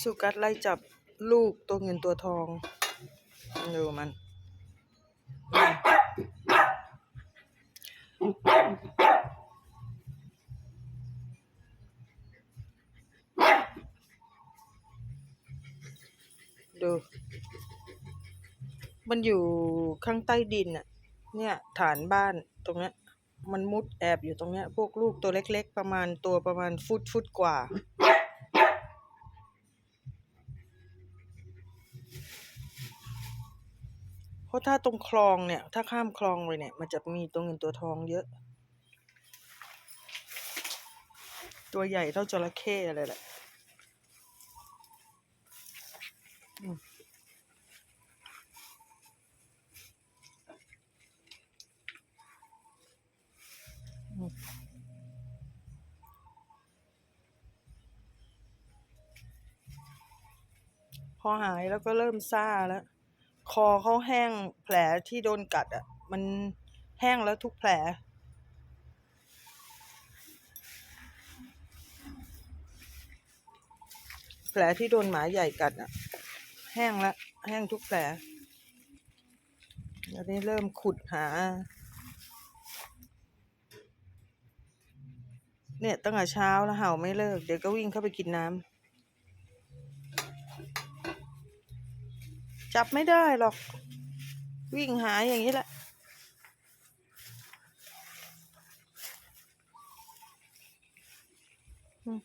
สุกัดไล่จับลูกตัวเงินตัวทองดูมัน ดู มันอยู่ข้างใต้ดินน่ะเนี่ย ฐานบ้านตรงเนี้ยมันมุดแอบอยู่ตรงเนี้ย พวกลูกตัวเล็ก ๆ ประมาณตัวประมาณฟุตฟุตกว่า เพราะถ้าตรงคลองเนี่ย ถ้าข้ามคลองเลยเนี่ย มันจะมีตัวเงินตัวทองเยอะ ตัวใหญ่เท่าจระเข้เลยแหละพอหายแล้วก็เริ่มซ่าแล้ว คอเขาแห้งแผลที่โดนกัดอะ มันแห้งแล้วทุกแผล แผลที่โดนหมาใหญ่กัดอะ แห้งแล้วแห้งทุกแผลแล้วนี้เริ่มขุดหา เนี่ยตั้งแต่เช้าแล้วเห่าไม่เลิก เดี๋ยวก็วิ่งเข้าไปกินน้ำ จับไม่ได้หรอก วิ่งหาอย่างนี้แหละ อืม